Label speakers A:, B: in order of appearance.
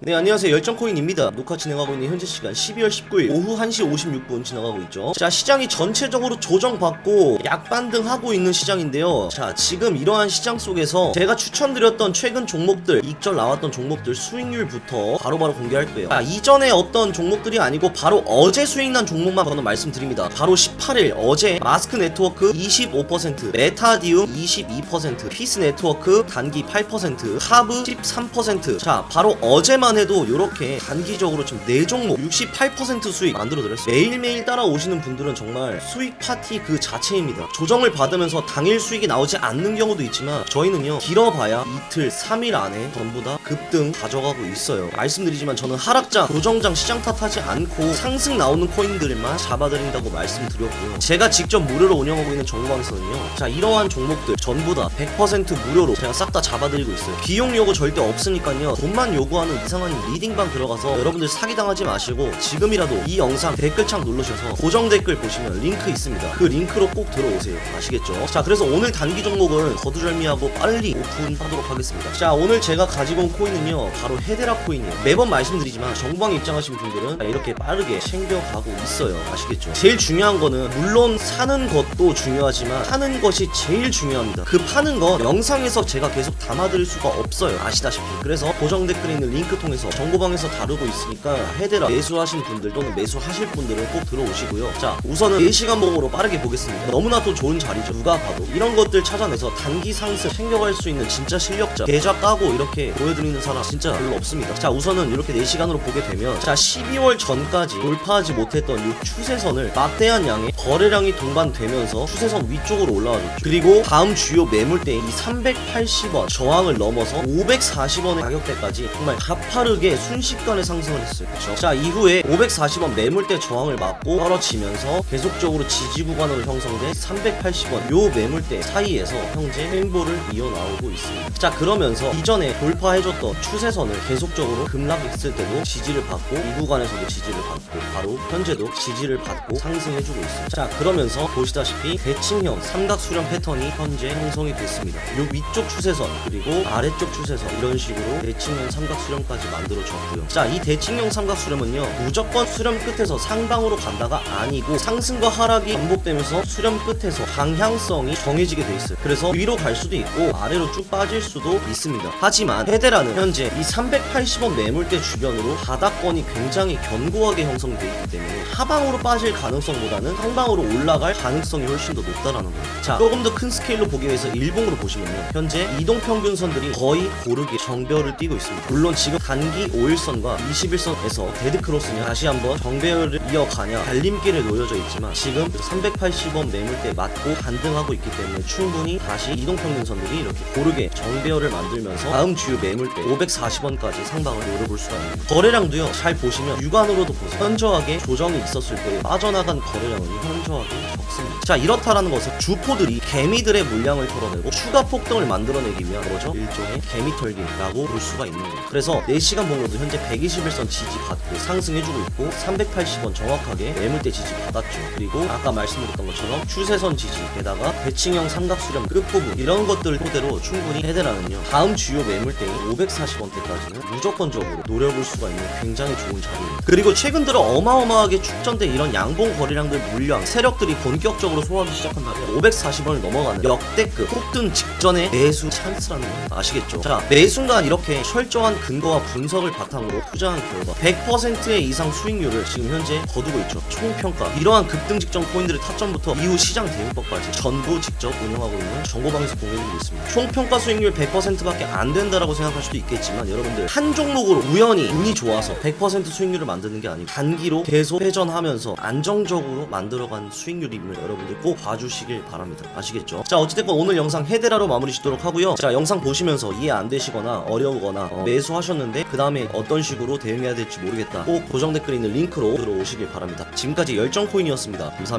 A: 네 안녕하세요. 열정코인입니다. 녹화 진행하고 있는 현재 시간 12월 19일 오후 1시 56분 지나가고 있죠. 자 시장이 전체적으로 조정받고 약반등하고 있는 시장인데요. 자 지금 이러한 시장 속에서 제가 추천드렸던 최근 종목들 익절 나왔던 종목들 수익률부터 바로바로 공개할 거예요. 자 이전에 어떤 종목들이 아니고 바로 어제 수익난 종목만 저는 말씀드립니다. 바로 18일 어제 마스크 네트워크 25% 메타디움 22% 피스 네트워크 단기 8% 하브 13%자 바로 어제만 해도 이렇게 단기적으로 지금 4종목 68% 수익 만들어 드렸어요. 매일매일 따라오시는 분들은 정말 수익 파티 그 자체입니다. 조정을 받으면서 당일 수익이 나오지 않는 경우도 있지만 저희는요 길어봐야 이틀 3일 안에 전부 다 급등 가져가고 있어요. 말씀드리지만 저는 하락장 조정장 시장 탓하지 않고 상승 나오는 코인들만 잡아드린다고 말씀드렸고요. 제가 직접 무료로 운영하고 있는 정보방에서는요 자 이러한 종목들 전부 다 100% 무료로 제가 싹 다 잡아드리고 있어요. 비용 요구 절대 없으니까요 돈만 요구하는 이상 한 리딩방 들어가서 여러분들 사기당하지 마시고 지금이라도 이 영상 댓글창 누르셔서 고정 댓글 보시면 링크 있습니다. 그 링크로 꼭 들어오세요. 아시겠죠? 자 그래서 오늘 단기 종목은 거두절미하고 빨리 오픈하도록 하겠습니다. 자 오늘 제가 가지고 온 코인은요 바로 헤데라 코인이에요. 매번 말씀드리지만 정보방 입장하신 분들은 이렇게 빠르게 챙겨가고 있어요. 아시겠죠? 제일 중요한 거는 물론 사는 것도 중요하지만 파는 것이 제일 중요합니다. 그 파는 거 영상에서 제가 계속 담아드릴 수가 없어요. 아시다시피. 그래서 고정 댓글에 있는 링크 통 해서 정보방에서 다루고 있으니까 헤데라. 매수하신 분들 또는 매수하실 분들은 꼭 들어오시고요. 자 우선은 4시간 봉으로 빠르게 보겠습니다. 너무나 또 좋은 자리죠. 누가 봐도. 이런 것들 찾아내서 단기 상승 챙겨갈 수 있는 진짜 실력자 계좌 까고 이렇게 보여드리는 사람 진짜 별로 없습니다. 자 우선은 이렇게 4시간으로 보게 되면 자 12월 전까지 돌파하지 못했던 이 추세선을 막대한 양의 거래량이 동반되면서 추세선 위쪽으로 올라와줬죠. 그리고 다음 주요 매물대인 이 380원 저항을 넘어서 540원의 가격대까지 정말 가파 르게 순식간에 상승을 했어요. 그쵸? 자 이후에 540원 매물대 저항을 맞고 떨어지면서 계속적으로 지지 구간으로 형성된 380원 요 매물대 사이에서 현재 횡보를 이어나오고 있습니다. 자 그러면서 이전에 돌파해줬던 추세선을 계속적으로 급락했을 때도 지지를 받고 이 구간에서도 지지를 받고 바로 현재도 지지를 받고 상승해주고 있습니다. 자 그러면서 보시다시피 대칭형 삼각 수렴 패턴이 현재 형성이 됐습니다. 요 위쪽 추세선 그리고 아래쪽 추세선 이런 식으로 대칭형 삼각 수렴까지 만들어졌고요. 자 이 대칭형 삼각 수렴은요 무조건 수렴 끝에서 상방으로 간다가 아니고 상승과 하락이 반복되면서 수렴 끝에서 방향성이 정해지게 돼 있어요. 그래서 위로 갈 수도 있고 아래로 쭉 빠질 수도 있습니다. 하지만 헤데라는 현재 이 380원 매물대 주변으로 바닥권이 굉장히 견고하게 형성돼 있기 때문에 하방으로 빠질 가능성보다는 상방으로 올라갈 가능성이 훨씬 더 높다라는 거예요. 자 조금 더 큰 스케일로 보기 위해서 일봉으로 보시면요 현재 이동 평균선들이 거의 고르게 정배열을 띄고 있습니다. 물론 지금 단기 5일선과 21선에서 데드크로스냐 다시 한번 정배열을 이어가냐 갈림길에 놓여져 있지만 지금 380원 매물대 맞고 반등하고 있기 때문에 충분히 다시 이동평균선들이 이렇게 고르게 정배열을 만들면서 다음 주요 매물대 540원까지 상방을 노려볼 수가 있는. 거래량도요 잘 보시면 육안으로도 보세요. 현저하게 조정이 있었을 때 빠져나간 거래량은 현저하게 적습니다. 자 이렇다라는 것은 주포들이 개미들의 물량을 털어내고 추가 폭등을 만들어내기 위한 거죠? 일종의 개미털기라고 볼 수가 있는 거예요. 그래서 4시간 봉으로도 현재 121선 지지 받고 상승해주고 있고 380원 정확하게 매물대 지지 받았죠. 그리고 아까 말씀드렸던 것처럼 추세선 지지 게다가 대칭형 삼각수렴 끝부분 이런 것들 토대로 충분히 헤드라는요. 다음 주요 매물대인 540원대까지는 무조건적으로 노려볼 수가 있는 굉장히 좋은 자리입니다. 그리고 최근 들어 어마어마하게 축전된 이런 양봉 거래량들 물량 세력들이 본격적으로 소화하기 시작한다면 540원을 넘어가는 역대급 폭등 직전의 매수 찬스라는 거 아시겠죠? 자 매 순간 이렇게 철저한 근거와 분석을 바탕으로 투자한 결과 100%의 이상 수익률을 지금 현재 거두고 있죠. 총평가. 이러한 급등 직전 코인들의 타점부터 이후 시장 대응법까지 전부 직접 운영하고 있는 정보방에서 공개해드리고 있습니다. 총평가 수익률 100%밖에 안 된다라고 생각할 수도 있겠지만 여러분들 한 종목으로 우연히 운이 좋아서 100% 수익률을 만드는 게 아니고 단기로 계속 회전하면서 안정적으로 만들어간 수익률임을 여러분들 꼭 봐주시길 바랍니다. 아시겠죠? 자 어찌됐건 오늘 영상 헤데라로 마무리 짓도록 하고요. 자 영상 보시면서 이해 안 되시거나 어려우거나 어, 매수하셨는데 그 다음에 어떤 식으로 대응해야 될지 모르겠다. 꼭 고정 댓글에 있는 링크로 들어오시길 바랍니다. 지금까지 열정 코인이었습니다. 감사합니다